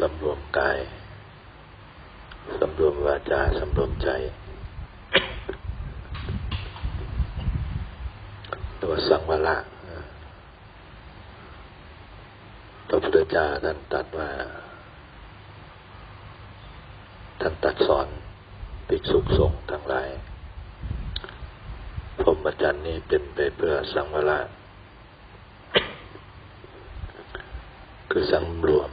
สำรวมกาย สำรวมวาจา สำรวมใจตัวสังวระพระพุทธเจ้าท่านตัดว่า ท่านตัดสอนภิกษุสงทั้งหลาย มจรรย์นี้เป็นไปเพื่อสังวระคือสังรวม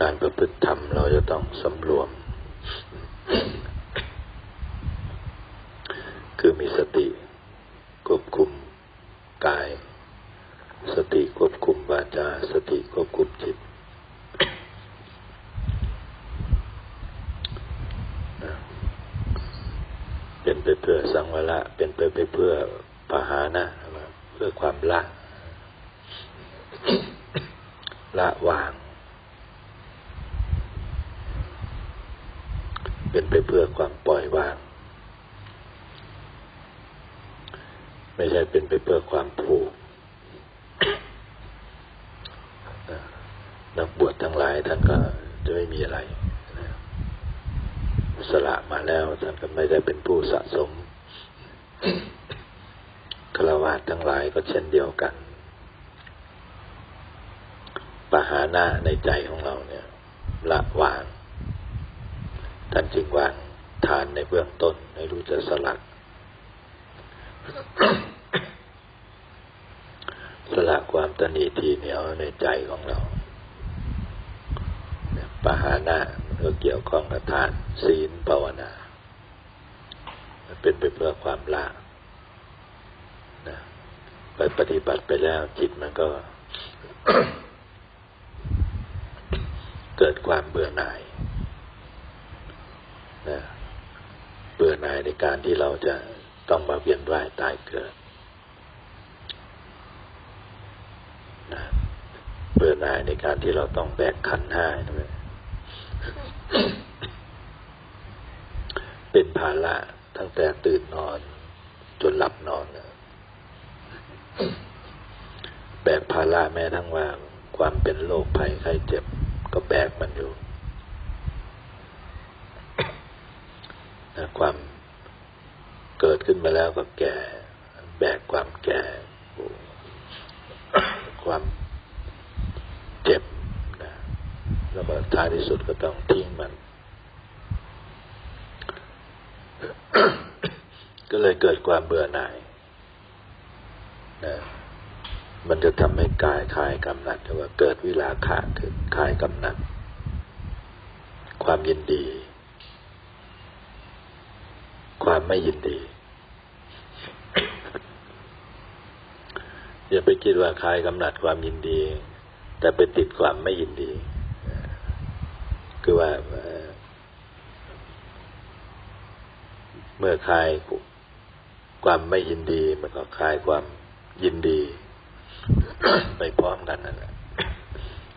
การประพฤติธรรมเราจะต้องสำรวม คือมีสติควบคุมกาย สติควบคุมวาจา สติควบคุมจิต เพื่อสังวระเป็นไปไปเพื่อปหานะเพื่อความละ ละวาง เป็นไปเพื่อความปล่อยวาง ไม่ใช่เป็นไปเพื่อความผูกนักบวชทั้งหลายท่านก็จะไม่มีอะไรสละมาแล้วท่านก็ไม่ได้เป็นผู้สะสม ฆราวาสทั้งหลายก็เช่นเดียวกันปหานะในใจของเราเนี่ยละวางท่านจึงวางทานในเบื้องต้นให้รู้จะสลัดสละความตนีทีเหนียวในใจของเราปหานะมันก็เกี่ยวข้องกับทานศีลภาวนา เป็นไปเพื่อความละนะไปปฏิบัติไปแล้วจิตมันก็ เกิดความเบื่อหน่ายนะเบื่อหน่ายในการที่เราจะต้องมาเวียนว่ายตายเกิดนะเบื่อหน่ายในการที่เราต้องแบกขันห้าเป็นภาระ ตั้งแต่ตื่นนอน จนหลับนอนนะแบกภาระแม้ทั้งว่าความเป็นโรคภัยไข้เจ็บ ก็แบกมันอยู่นะความเกิดขึ้นมาแล้วก็แก่ แบกความแก่ ความเจ็บนะแล้วก็ท้ายที่สุดก็ต้องทิ้งมัน ก็เลยเกิดความเบื่อหน่ายนะมันจะทำให้กายคลายกำหนัดหรือว่าเกิดวิลาขะขึ้นคลายกำหนัด ความยินดี ความไม่ยินดี อย่าไปคิดว่าคลายกำหนัดความยินดี แต่ไปติดความไม่ยินดี คือว่าเมื่อคลาย ความไม่ยินดีมันก็คลายความยินดี ไปพร้อมกันนั่นแหละ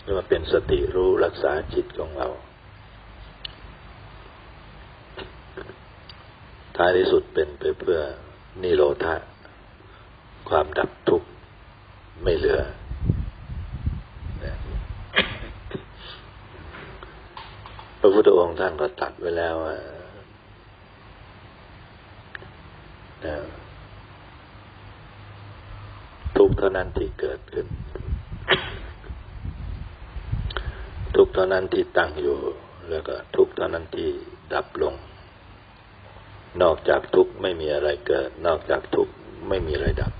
เรียกว่าเป็นสติรู้รักษาจิตของเรา ท้ายที่สุดเป็นไปเพื่อนิโรธะความดับทุกข์ไม่เหลือ พระพุทธองค์ท่านก็ตัดไว้แล้วว่า ทุกเท่านั้นที่เกิดขึ้น ทุกเท่านั้นที่ตั้งอยู่ แล้วก็ทุกเท่านั้นที่ดับลง นอกจากทุกไม่มีอะไรเกิด นอกจากทุกไม่มีอะไรดับ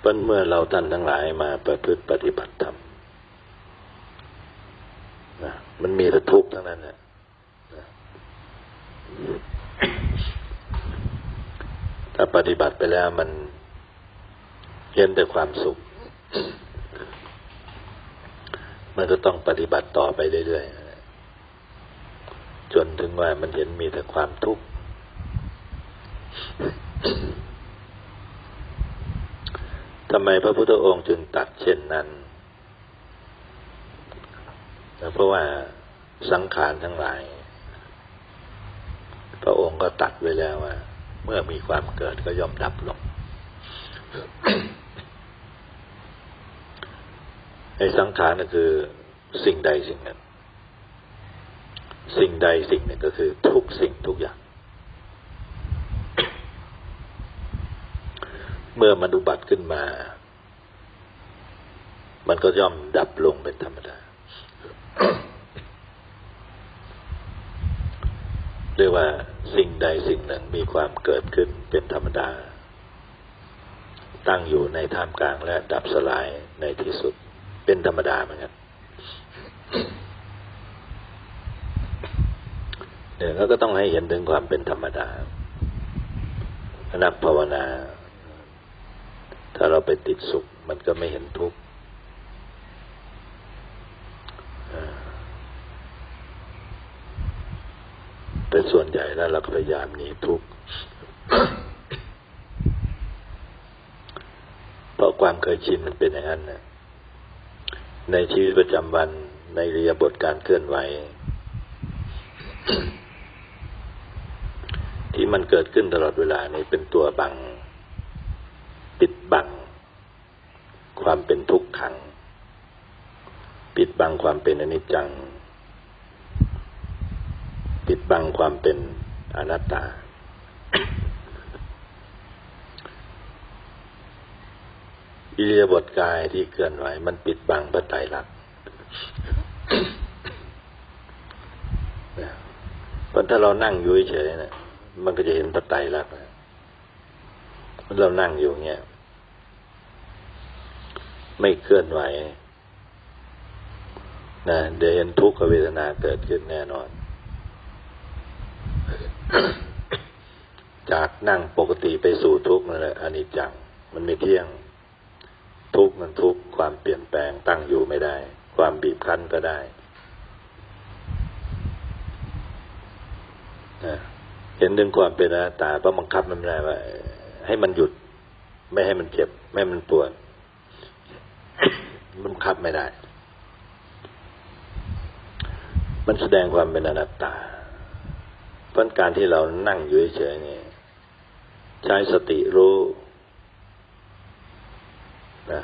เพราะเมื่อเราท่านทั้งหลายมาประพฤติปฏิบัติธรรมมันมีแต่ทุกข์ทั้งนั้นแหละ ถ้าปฏิบัติไปแล้วมันเห็นแต่ความสุข มันก็ต้องปฏิบัติต่อไปเรื่อยๆ จนถึงว่ามันเห็นมีแต่ความทุกข์ ทำไมพระพุทธองค์จึงตัดเช่นนั้นเพราะว่าสังขารทั้งหลาย พระองค์ก็ตัดไว้แล้วว่า เมื่อมีความเกิดก็ย่อมดับลงไอ้สังขารก็คือสิ่งใดสิ่งหนึ่งสิ่งใดสิ่งหนึ่งก็คือทุกสิ่งทุกอย่าง เมื่อมันอุบัติขึ้นมา มันก็ย่อมดับลงเป็นธรรมดา เรียกว่าสิ่งใดสิ่งหนึ่งมีความเกิดขึ้นเป็นธรรมดา ตั้งอยู่ในท่ามกลางและดับสลายในที่สุดเป็นธรรมดาเหมือนกันเนี่ยก็ต้องให้เห็นถึงความเป็นธรรมดานักภาวนา ถ้าเราไปติดสุขมันก็ไม่เห็นทุกข์เป็น ส่วนใหญ่แล้วเราก็พยายามหนีทุกข์เพราะความเคยชินมันเป็นอย่างนั้นนะในชีวิตประจำวันในเรียบทการเคลื่อนไหว ที่มันเกิดขึ้นตลอดเวลานี้เป็นตัวบัง ปิดบัง ความเป็นทุกขัง ปิดบังความเป็นอนิจจัง บังความเป็นอนัตตา อิเลียบทกายที่เคลื่อนไหวมันปิดบังพระไตรลักษณ์เพราะถ้าเรานั่งอยู่เฉยๆนะมันก็จะเห็นพระไตรลักษณ์เรานั่งอยู่เงี้ย ไม่เคลื่อนไหวนะเดี๋ยวเห็นทุกขเวทนาเกิดขึ้นแน่นอน จากนั่งปกติไปสู่ทุกข์นั่นแหละอนิจจัง มันไม่เที่ยง ทุกข์มันทุกข์ความเปลี่ยนแปลงตั้งอยู่ไม่ได้ ความบีบคั้นก็ได้เห็นถึงความเป็นอนัตตาเพราะบังคับมันไม่ได้ว่า ให้มันหยุด ไม่ให้มันเจ็บ ไม่ให้มันปวดมันบังคับไม่ได้ มันแสดงความเป็นอนัตตา พราะการที่เรานั่งอยู่เฉยๆนี่ใช้สติรู้นะ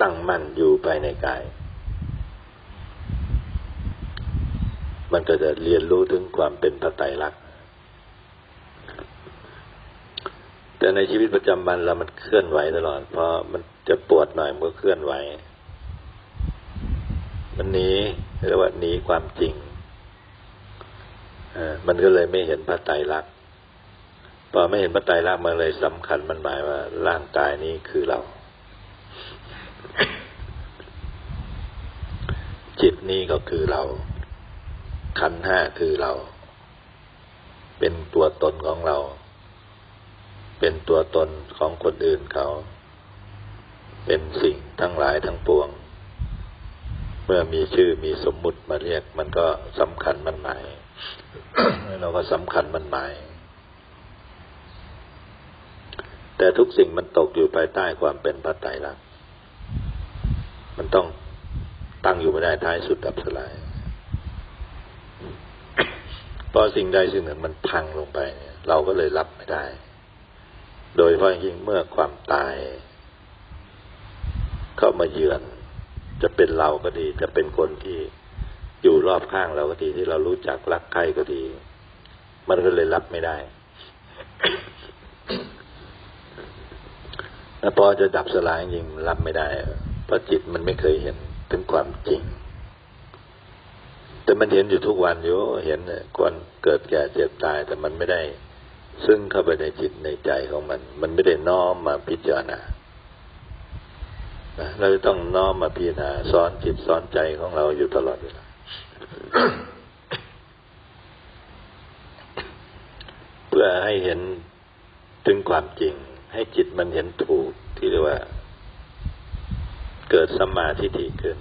ตั้งมั่นอยู่ภายในกาย มันก็จะเรียนรู้ถึงความเป็นพระไตรลักษณ์แต่ในชีวิตประจำวันเรามันเคลื่อนไหวตลอดพอมันจะปวดหน่อยมันก็เคลื่อนไหว มันหนีเรียกว่าหนีความจริง มันก็เลยไม่เห็นพระไตรลักษณ์พอไม่เห็นพระไตรลักษณ์มันเลยสำคัญมันหมายว่าร่างกายนี้คือเรา จิตนี้ก็คือเรา ขันห้าคือเรา เป็นตัวตนของเรา เป็นตัวตนของคนอื่นเขา เป็นสิ่งทั้งหลายทั้งปวง เมื่อมีชื่อมีสมมุติมาเรียก มันก็สำคัญมันหมาย เราก็สำคัญมันหมาย แต่ทุกสิ่งมันตกอยู่ภายใต้ความเป็นพระไตรลักษณ์มันต้องตั้งอยู่ไม่ได้ท้ายสุดดับสลายพอสิ่งใดสิ่งหนึ่งมันพังลงไปเนี่ย เราก็เลยรับไม่ได้ โดยเพราะยิ่งเมื่อความตาย เข้ามาเยือน จะเป็นเราก็ดี จะเป็นคนที่ อยู่รอบข้างเราก็ดีที่เรารู้จักรักใครก็ดี มันก็เลยรับไม่ได้แต่พอจะดับสลายจริงรับไม่ได้เพราะจิตมันไม่เคยเห็นถึงความจริง แต่มันเห็นอยู่ทุกวันอยู่เห็นคนเกิดแก่เจ็บตาย แต่มันไม่ได้ ซึ่งเข้าไปในจิตในใจของมัน มันไม่ได้น้อมมาพิจารณาเราจะต้องน้อมมาพิจารณาสอนจิตสอนใจของเราอยู่ตลอดเวลา เพื่อให้เห็นถึงความจริง ให้จิตมันเห็นถูกที่เรียกว่า เกิดสัมมาทิฏฐิขึ้น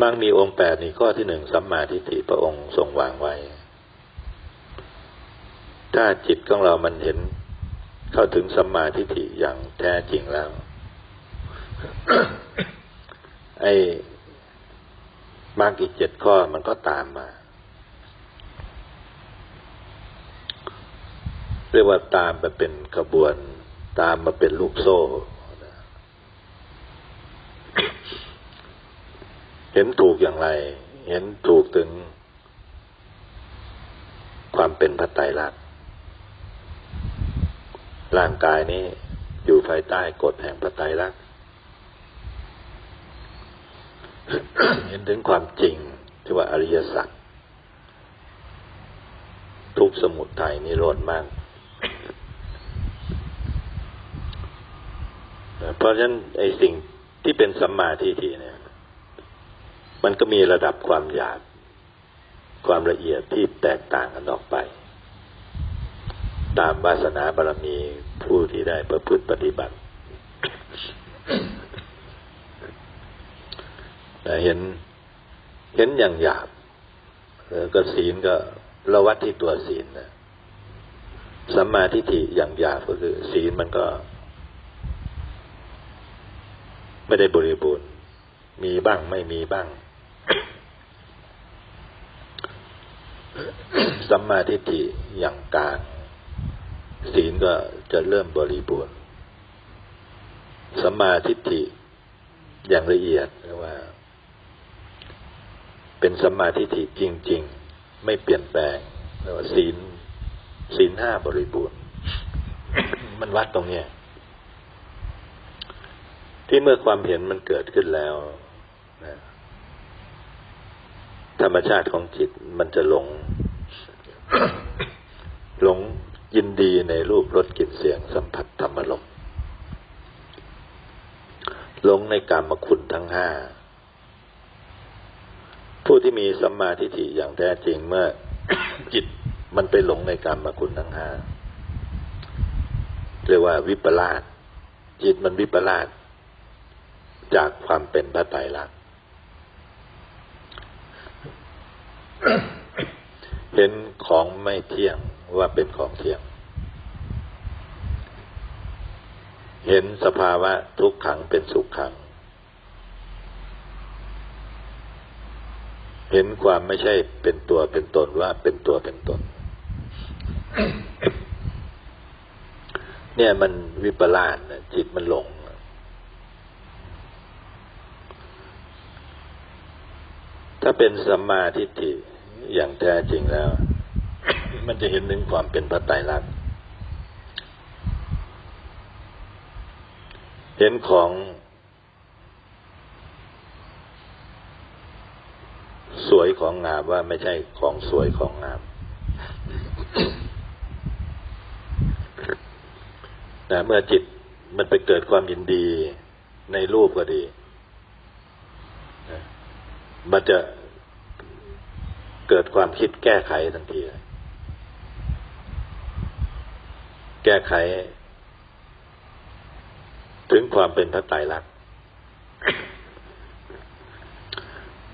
มั่งมีองค์แปดนี่ข้อที่หนึ่งสัมมาทิฏฐิพระองค์ทรงวางไว้ ถ้าจิตของเรามันเห็นเข้าถึงสัมมาทิฏฐิอย่างแท้จริงแล้ว ไอ้มากอีกเจ็ดข้อมันก็ตามมา เรียกว่าตามมาเป็นขบวน ตามมาเป็นลูกโซ่ เห็นถูกอย่างไร เห็นถูกถึง ความเป็นพระไตรลักษณ์ร่างกายนี้อยู่ภายใต้กฎแห่งพระไตรลักษณ์ เห็นถึงความจริงที่ว่าอริยสัจทุกสมุทัยนิโรธมาก เพราะฉะนั้นไอ้สิ่งที่เป็นสัมมาทิฏฐิเนี่ย มันก็มีระดับความหยาบความละเอียดที่แตกต่างกันออกไป ตามวาสนาบารมีผู้ที่ได้ประพฤติปฏิบัติ เห็นเห็นอย่างหยาบก็ศีลก็ระวัดที่ตัวศีลนะสัมมาทิฏฐิอย่างหยาบก็คือ ศีลมันก็ ไม่ได้บริบูรณ์ มีบ้างไม่มีบ้าง สัมมาทิฏฐิอย่างกลางศีลก็จะเริ่มบริบูรณ์สัมมาทิฏฐิอย่างละเอียดเรียกว่า เป็นสัมมาทิฏฐิจริง ๆ ไม่เปลี่ยนแปลงเรียกว่าศีลศีลห้าบริบูรณ์ มันวัดตรงเนี้ยที่เมื่อความเห็นมันเกิดขึ้นแล้วนะธรรมชาติของจิตมันจะหลง หลงยินดีในรูปรสกลิ่นเสียงสัมผัสธรรมลมหลงในกรรมคุณทั้งห้า ผู้ที่มีสัมมาทิฏฐิอย่างแท้จริงเมื่อจิตมันไปหลงในกรรมคุณทั้งห้าเรียกว่าวิปลาสจิตมันวิปลาสจากความเป็นพระไตรลักษณ์เห็นของไม่เที่ยงว่าเป็นของเที่ยง เห็นสภาวะทุกขังเป็นสุขขัง เห็นความไม่ใช่เป็นตัวเป็นตนว่าเป็นตัวเป็นตน เนี่ยมันวิปลาสจิตมันหลง ถ้าเป็นสัมมาทิฏฐิอย่างแท้จริงแล้ว มันจะเห็นถึงความเป็นพระไตรลักษณ์เห็นของส วยของงามว่าไม่ใช่ของสวยของงามนะเมื่อจิตมันไปเกิดความยินดีในรูปก็ดี มันจะเกิดความคิดแก้ไขทันที แก้ไข ถึงความเป็นพระไตรลักษณ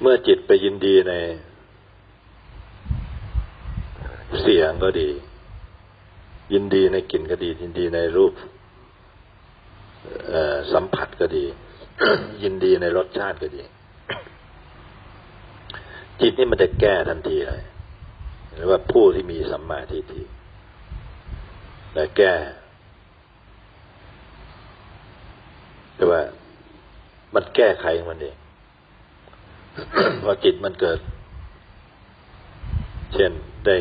เมื่อจิตไปยินดีใน เสียงก็ดี ยินดีในกลิ่นก็ดี ยินดีในรูปสัมผัสก็ดี ยินดีในรสชาติก็ดี จิตนี่มันจะแก้ทันทีเลยหรือว่าผู้ที่มีสัมมาทิฏฐิแต่แก้แต่ว่ามันแก้ไขมันเอง พอจิตมันเกิด เช่นได้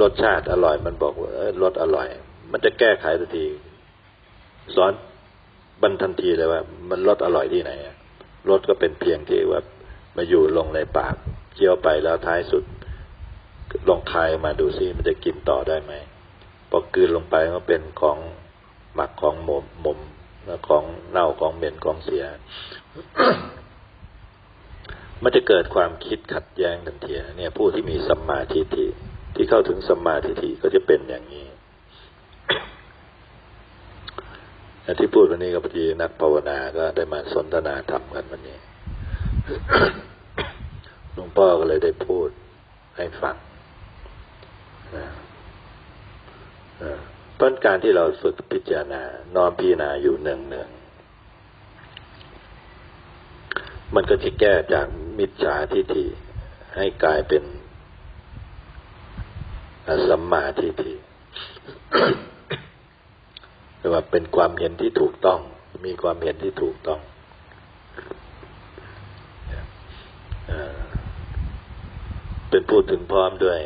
รสชาติอร่อย มันบอกว่ารสอร่อย มันจะแก้ไขทันที สอนบันทันทีเลยว่า มันรสอร่อยที่ไหนรสก็เป็นเพียงที่ว่ามาอยู่ลงในปากเคี้ยวไปแล้วท้ายสุด ลองคายมาดูซิมันจะกินต่อได้ไหมพอกืนลงไปก็เป็นของหมักของหมมหมมของเน่าของเหม็นของเสีย มันจะเกิดความคิดขัดแย้งทันทีเนี่ยผู้ที่มีสัมมาทิฏฐิที่เข้าถึงสัมมาทิฏฐิก็จะเป็นอย่างนี้ที่พูดวันนี้กับพอดีนักภาวนาก็ได้มาสนทนาธรรมกันวันนี้หลวงพ่อก็เลยได้พูดให้ฟังต้นการที่เราฝึกพิจารณานอนพิจารณาอยู่เนืองเนือง มันก็จะแก้จากมิจฉาทิฏฐิให้กลายเป็นสัมมาทิฏฐิเรียกว่าเป็นความเห็นที่ถูกต้อง มีความเห็นที่ถูกต้องเป็นพูดถึงพร้อมด้วย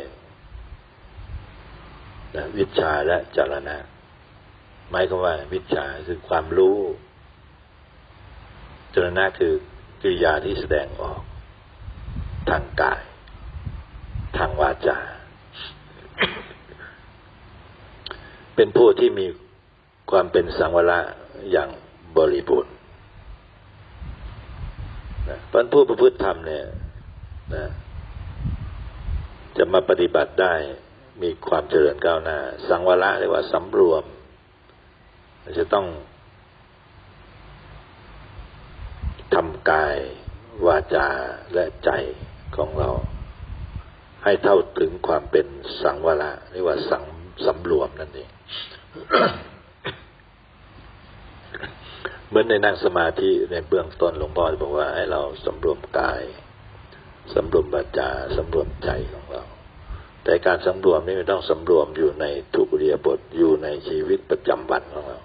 วิชาและจารณะหมายความว่า วิชาคือความรู้จารณะคือ กิริยาที่แสดงออก ทางกาย ทางวาจา เป็นผู้ที่มีความเป็นสังวระอย่างบริบูรณ์นะเพราะผู้ประพฤติธรรมเนี่ยนะจะมาปฏิบัติได้มีความเจริญก้าวหน้า สังวระเรียกว่าสำรวม จะต้อง ทำกาย วาจาและใจของเรา ให้เท่าถึงความเป็นสังวระเรียกว่าสังสำรวมนั่นเองเหมือนในนั่งสมาธิในเบื้องต้นหลวงพ่อบอกว่าให้เราสำรวมกายสำรวมวาจาสำรวมใจของเรา แต่การสำรวมนี่ไม่ต้องสำรวมอยู่ในทุกเรียบทอยู่ในชีวิตประจำวันของเรา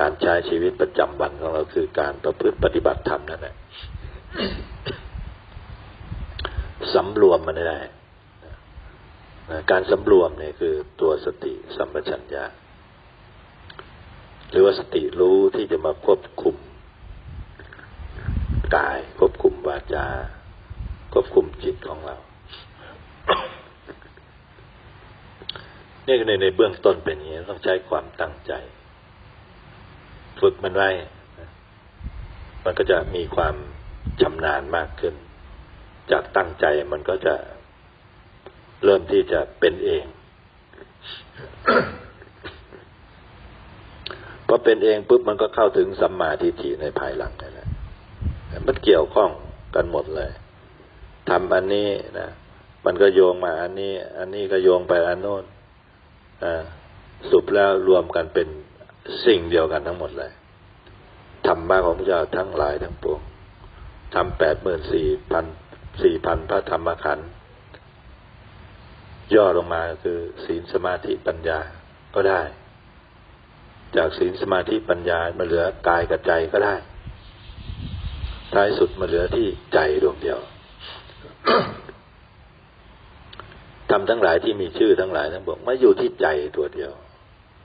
การใช้ชีวิตประจำวันของเราคือการประพฤติปฏิบัติธรรมนั่นแหละสำรวมมันได้ การสำรวมเนี่ยคือตัวสติสัมปชัญญะหรือว่าสติรู้ที่จะมาควบคุมกาย ควบคุมวาจา ควบคุมจิตของเรานี่ในในเบื้องต้นเป็นอย่างนี้ต้องใช้ความตั้งใจ ฝึกมันไว้ มันก็จะมีความชำนาญมากขึ้น จากตั้งใจมันก็จะเริ่มที่จะเป็นเองพอเป็นเองปุ๊บมันก็เข้าถึงสัมมาทิฏฐิในภายหลังนี่แหละมันเกี่ยวข้องกันหมดเลยทำอันนี้นะมันก็โยงมาอันนี้ อันนี้ก็โยงไปอันโน้นสุดแล้วรวมกันเป็นสิ่งเดียวกันทั้งหมดเลย ธรรมะของพระเจ้าทั้งหลายทั้งปวงทำแปดหมื่นสี่พันสี่พันพระธรรมขันธ์ย่อลงมาคือ ศีลสมาธิปัญญาก็ได้ จากศีลสมาธิปัญญามาเหลือกายกับใจก็ได้ ท้ายสุดมาเหลือที่ใจดวงเดียวทำทั้งหลายที่มีชื่อทั้งหลายทั้งบอกมาอยู่ที่ใจตัวเดียว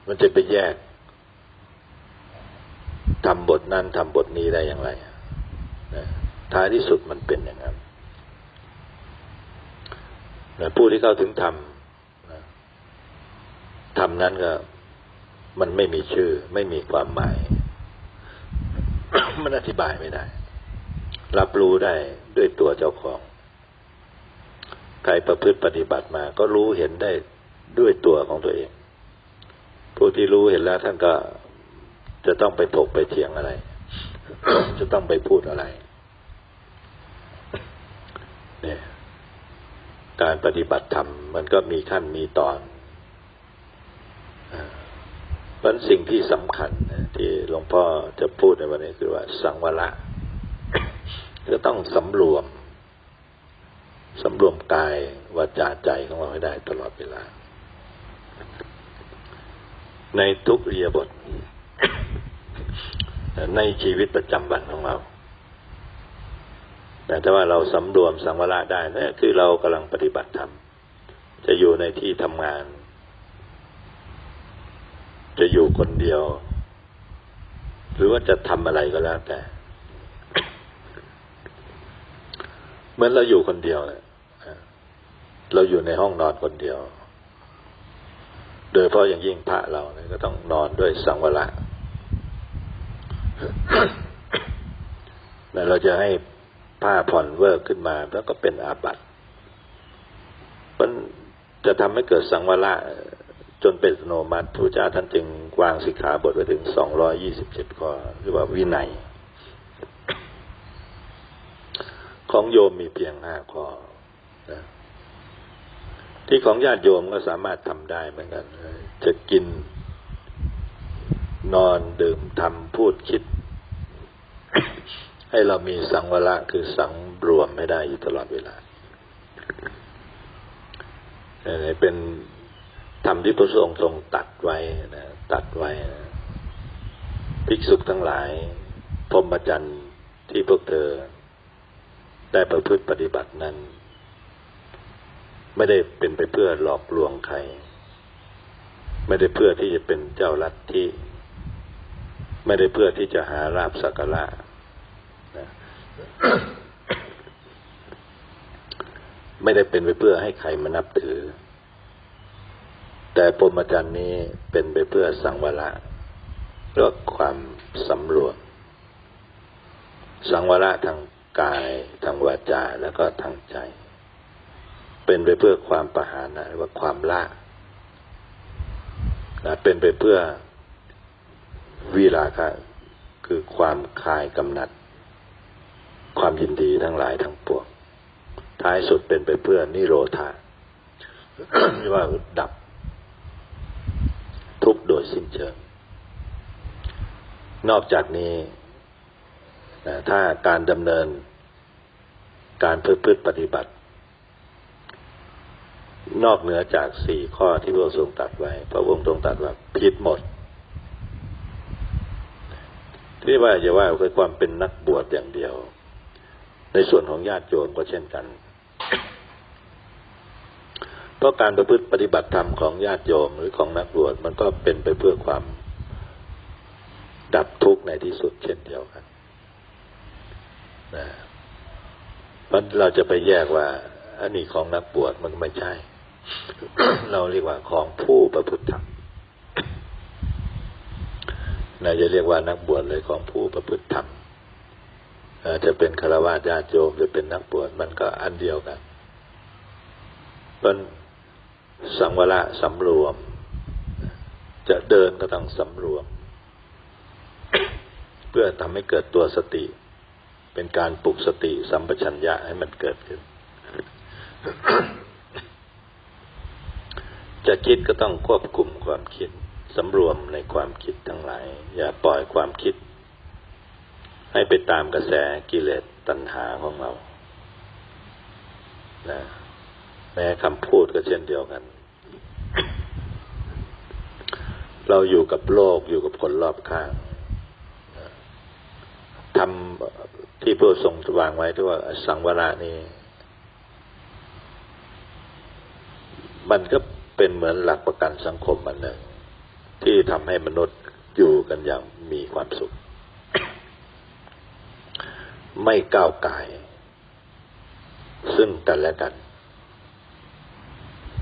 มันจะไปแยก ทำบทนั้นทำบทนี้ได้อย่างไรนะท้ายที่สุดมันเป็นอย่างนั้นนะผู้ที่เข้าถึงธรรมธรรมนั้นก็ มันไม่มีชื่อ ไม่มีความหมาย มันอธิบายไม่ได้ รับรู้ได้ด้วยตัวเจ้าของ ใครประพฤติปฏิบัติมา ก็รู้เห็นได้ด้วยตัวของตัวเอง ผู้ที่รู้เห็นแล้วท่านก็ จะต้องไปถกไปเถียงอะไร จะต้องไปพูดอะไรเนี่ยการปฏิบัติธรรมมันก็มีขั้นมีตอนเพราะสิ่งที่สำคัญที่หลวงพ่อจะพูดในวันนี้คือว่า สังวระจะต้องสำรวมสำรวมกายวาจาใจของเราให้ได้ตลอดเวลา ในทุกเรียบท ในชีวิตประจำวันของเรา แต่ถ้าว่าเราสำรวมสังวรได้นั่นคือเรากำลังปฏิบัติธรรม จะอยู่ในที่ทำงาน จะอยู่คนเดียว หรือว่าจะทำอะไรก็แล้วแต่ เหมือนเราอยู่คนเดียวเนี่ยเราอยู่ในห้องนอนคนเดียว โดยเพราะอย่างยิ่งพระเราเนี่ยก็ต้องนอนด้วยสังวระ เราจะให้ผ้าผ่อนเวิร์กขึ้นมา แล้วก็เป็นอาบัติมันจะทำให้เกิดสังวระจนเป็นโนมัติพระเจ้าท่านจึงวางสิกขาบทไว้ถึงสองร้อยี่สิบเจ็ดข้อหรือว่าวินัย ของโยมมีเพียงห้าข้อนะที่ของญาติโยมก็สามารถทำได้เหมือนกัน จะกิน นอนดื่มทำพูดคิด ให้เรามีสังวระคือสังรวมไม่ได้อยู่ตลอดเวลาเป็นธรรมที่พระทรงทรงตัดไว้นะตัดไว้นะภิกษุทั้งหลายพรหมจรรย์ที่พวกเธอ ได้ประพฤติปฏิบัตินั้น ไม่ได้เป็นไปเพื่อหลอกลวงใคร ไม่ได้เพื่อที่จะเป็นเจ้าลัทธิ ไม่ได้เพื่อที่จะหาราบสักการะนะไม่ได้เป็นไปเพื่อให้ใครมานับถือ แต่ปรมจันนี้เป็นไปเพื่อสังวระเรื่องความสำรวมสังวระทางกายทางวาจาแล้วก็ทางใจ เป็นไปเพื่อความประหารนะว่าความละนะเป็นไปเพื่อ วิราคะคือความคลายกำหนัด ความยินดีทั้งหลายทั้งปวงท้ายสุดเป็นไปเพื่อนิโรธาว่าดับ ทุกโดยสิ้นเชิง นอกจากนี้ถ้าการดำเนิน การพฤติปฏิบัติ นอกเหนือจากสี่ข้อที่พระองค์ทรงตัดไว้ พระองค์ทรงตัดว่าผิดหมด ที่ว่าอย่าว่าคือความเป็นนักบวชอย่างเดียว ในส่วนของญาติโยมก็เช่นกัน เพราะการประพฤติปฏิบัติธรรมของญาติโยมหรือของนักบวชมันก็เป็นไปเพื่อความดับทุกข์ในที่สุดเช่นเดียวกันนะมันเราจะไปแยกว่า อันนี้ของนักบวชมันไม่ใช่ เราเรียกว่าของผู้ประพฤติธรรม น่าจะเรียกว่านักบวชเลยของผู้ประพฤติธรรมจะเป็นคารวะญาติโยมหรือเป็นนักบวชมันก็อันเดียวกันเป็นสังวระสำรวม จะเดินก็ต้องสำรวม เพื่อทำให้เกิดตัวสติ เป็นการปลุกสติสัมปชัญญะให้มันเกิดขึ้น จะคิดก็ต้องควบคุมความคิด สำรวมในความคิดทั้งหลาย อย่าปล่อยความคิด ให้ไปตามกระแสกิเลสตัณหาของเรานะแม้คำพูดก็เช่นเดียวกัน เราอยู่กับโลกอยู่กับคนรอบข้างทำที่พระทรงวางไว้ที่ว่าสังวระนี้ มันก็เป็นเหมือนหลักประกันสังคมมันหนึ่ง ที่ทำให้มนุษย์อยู่กันอย่างมีความสุข ไม่ก้าวไก่ซึ่งกันและกัน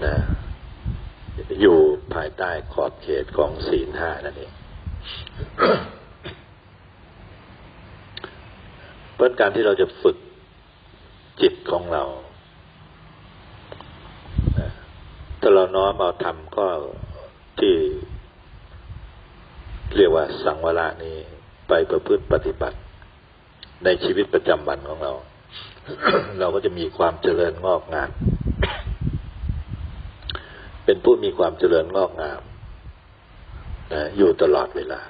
นะอยู่ภายใต้ขอบเขตของศีลห้านั่นเองเพราะการที่เราจะฝึกจิตของเรา ถ้าเราน้อมเอาทำก็ที่ เรียกว่าสังวระนี้ไปประพฤติปฏิบัติ ในชีวิตประจำวันของเรา เราก็จะมีความเจริญงอกงามเป็นผู้มีความเจริญงอกงามนะอยู่ตลอดเวลา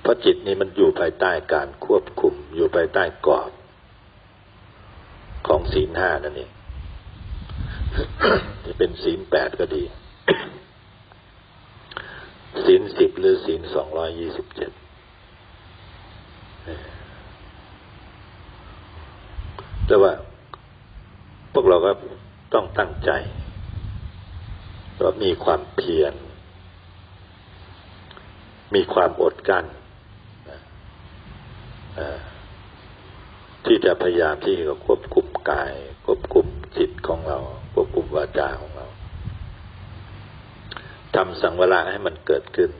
เพราะจิตนี้มันอยู่ภายใต้การควบคุม อยู่ภายใต้กรอบ ของศีลห้านั่นเองจะเป็นศีลแปดก็ดี ศีลสิบหรือศีลสองร้อยยี่สิบเจ็ดแต่ว่า พวกเราก็ต้องตั้งใจว่ามีความเพียร มีความอดกั้นที่จะพยายามที่จะควบคุมกาย ควบคุมจิตของเรา ควบคุมวาจาของเรา ทำสังวระให้มันเกิดขึ้น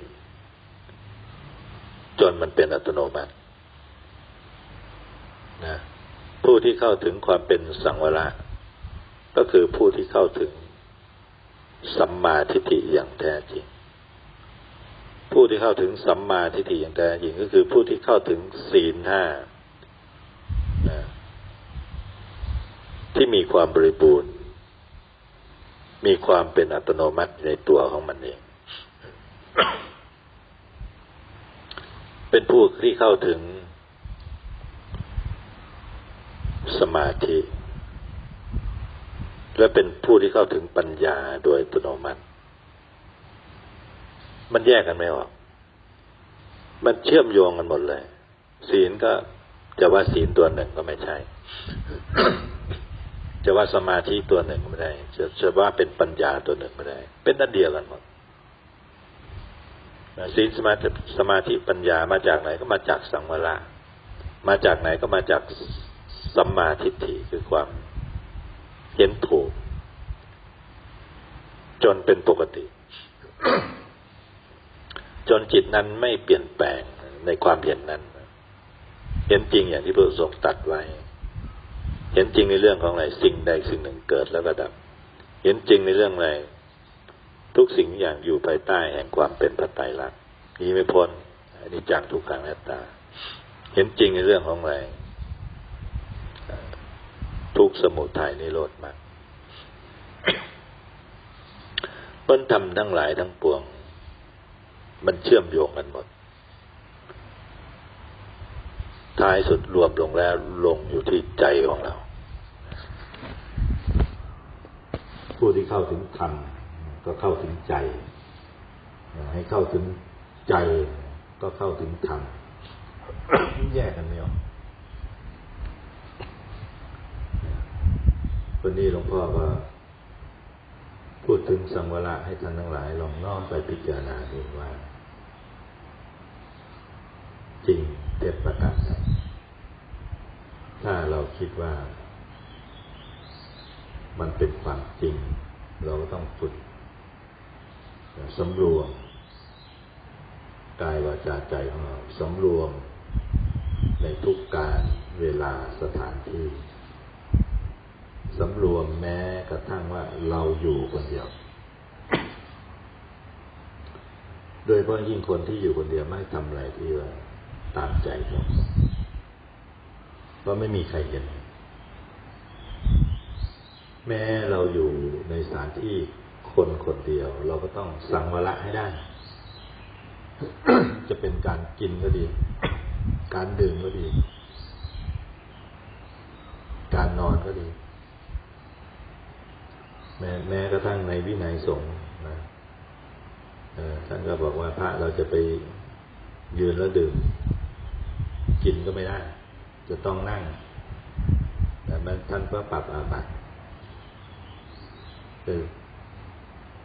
จนมันเป็นอัตโนมัตินะผู้ที่เข้าถึงความเป็นสังวระ ก็คือผู้ที่เข้าถึงสัมมาทิฏฐิอย่างแท้จริง ผู้ที่เข้าถึงสัมมาทิฏฐิอย่างแท้จริงก็คือผู้ที่เข้าถึงศีลห้าที่มีความบริบูรณ์ มีความเป็นอัตโนมัติในตัวของมันเอง เป็นผู้ที่เข้าถึงสมาธิ และเป็นผู้ที่เข้าถึงปัญญาโดยอัตโนมัติ มันแยกกันไม่ออก มันเชื่อมโยงกันหมดเลย ศีลก็จะว่าศีลตัวหนึ่งก็ไม่ใช่ จะว่าสมาธิตัวหนึ่งไม่ได้ จะจะว่าเป็นปัญญาตัวหนึ่งไม่ได้ เป็นนันเดียวกันหมดศีลสมาธิสมาธิปัญญามาจากไหนก็มาจากสังวรมาจากไหนก็มาจากสัมมาทิฏฐิคือความเห็นถูก จนเป็นปกติ จนจิตนั้นไม่เปลี่ยนแปลงในความเห็นนั้น เห็นจริงอย่างที่พระทรงตัดไว้ เห็นจริงในเรื่องของอะไรสิ่งใดสิ่งหนึ่งเกิดแล้วก็ดับ เห็นจริงในเรื่องอะไรทุกสิ่งอย่างอยู่ภายใต้แห่งความเป็นพระไตรลักษณ์นี้ไม่พ้นอันนี้จังทุกขังนัตตา เห็นจริงในเรื่องของอะไรทุกสมุทัยในโลดมากพ้นทำทั้งหลายทั้งปวง มันเชื่อมโยงกันหมด ท้ายสุดรวมลงแล้วลงอยู่ที่ใจของเรา ผู้ที่เข้าถึงธรรมก็เข้าถึงใจ ให้เข้าถึงใจก็เข้าถึงธรรมแยกกันไม่ออกวันนี้หลวงพ่อก็พูดถึงสังวระให้ท่านทั้งหลาย ลองน้อมไปพิจารณาดูว่า จริงเท็จประการถ้าเราคิดว่า มันเป็นความจริง เราก็ต้องฝึกสำรวมกายวาจาใจของเราสำรวมในทุกการเวลาสถานที่สำรวมแม้กระทั่งว่าเราอยู่คนเดียว โดยเพราะยิ่งคนที่อยู่คนเดียวไม่ทำอะไรที่ว่าตามใจเขาเพราะไม่มีใครเห็น แม้เราอยู่ในสถานที่คนคนเดียว เราก็ต้องสังวรให้ได้ จะเป็นการกินก็ดี การดื่มก็ดี การนอนก็ดี แม้แม้กระทั่งในวินัยสงฆ์นะท่านก็บอกว่าพระเราจะไปยืนแล้วดื่ม กินก็ไม่ได้ จะต้องนั่ง แต่ท่านก็ปรับอาบัติ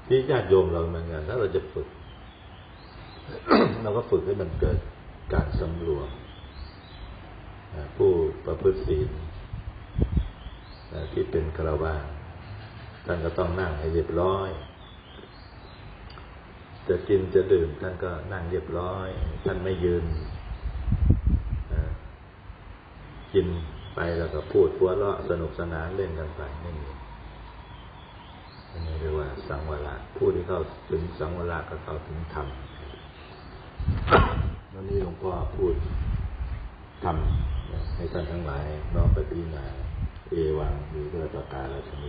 ที่ญาติโยมเราเหมือนกันถ้าเราจะฝึก เราก็ฝึกให้มันเกิดการสำรวมผู้ประพฤติศีลที่เป็นกระวาท่านก็ต้องนั่งให้เรียบร้อย จะกินจะดื่มท่านก็นั่งเรียบร้อย ท่านไม่ยืนกินไปแล้วก็พูดหัวเราะสนุกสนานเล่นกันไปไม่มี อันนี้เรียกว่าสังวรผู้ที่เข้าถึงสังวรก็เข้าถึงธรรมวันนี้หลวงพ่อพูดทำให้ท่านทั้งหลายน้อมไปพิจารณาเอวังมีเพื่อประการละชนี